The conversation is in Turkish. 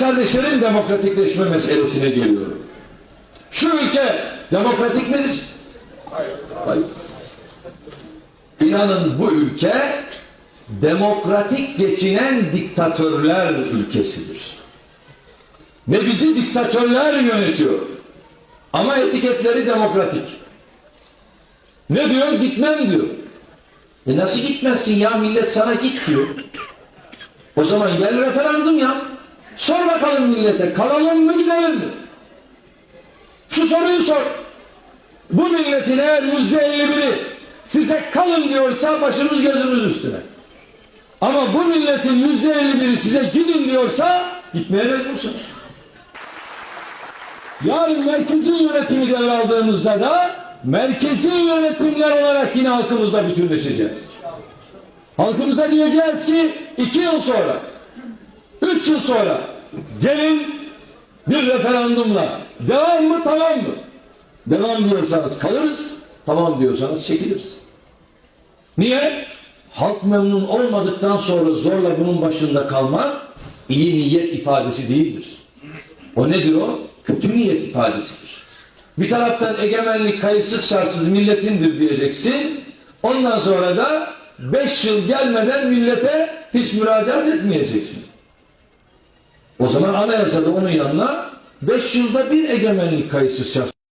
kardeşlerim demokratikleşme meselesine geliyorum. Şu ülke demokratik midir? Hayır. İnanın bu ülke demokratik geçinen diktatörler ülkesidir. Ve bizi diktatörler yönetiyor. Ama etiketleri demokratik. Ne diyor? Gitmem diyor. E nasıl gitmezsin ya? Millet sana git diyor. O zaman gel referandum yap. Sor bakalım millete kalalım mı gidelim mi? Şu soruyu sor. Bu milletin eğer yüzde elli biri size kalın diyorsa başımız gözümüz üstüne. Ama bu milletin yüzde elli biri size gidin diyorsa gitmeye mecbursunuz. Yarın merkezi yönetimi devraldığımızda da merkezi yönetimler olarak yine halkımızla bütünleşeceğiz. Halkımıza diyeceğiz ki iki yıl sonra, üç yıl sonra gelin bir referandumla devam mı tamam mı? Devam diyorsanız kalırız, tamam diyorsanız çekiliriz. Niye? Halk memnun olmadıktan sonra zorla bunun başında kalmak iyi niyet ifadesi değildir. O nedir o? Kötü niyet ifadesidir. Bir taraftan egemenlik kayıtsız şartsız milletindir diyeceksin. Ondan sonra da beş yıl gelmeden millete hiç müracaat etmeyeceksin. O zaman anayasada onun yanına beş yılda bir egemenlik kayıtsız şartsız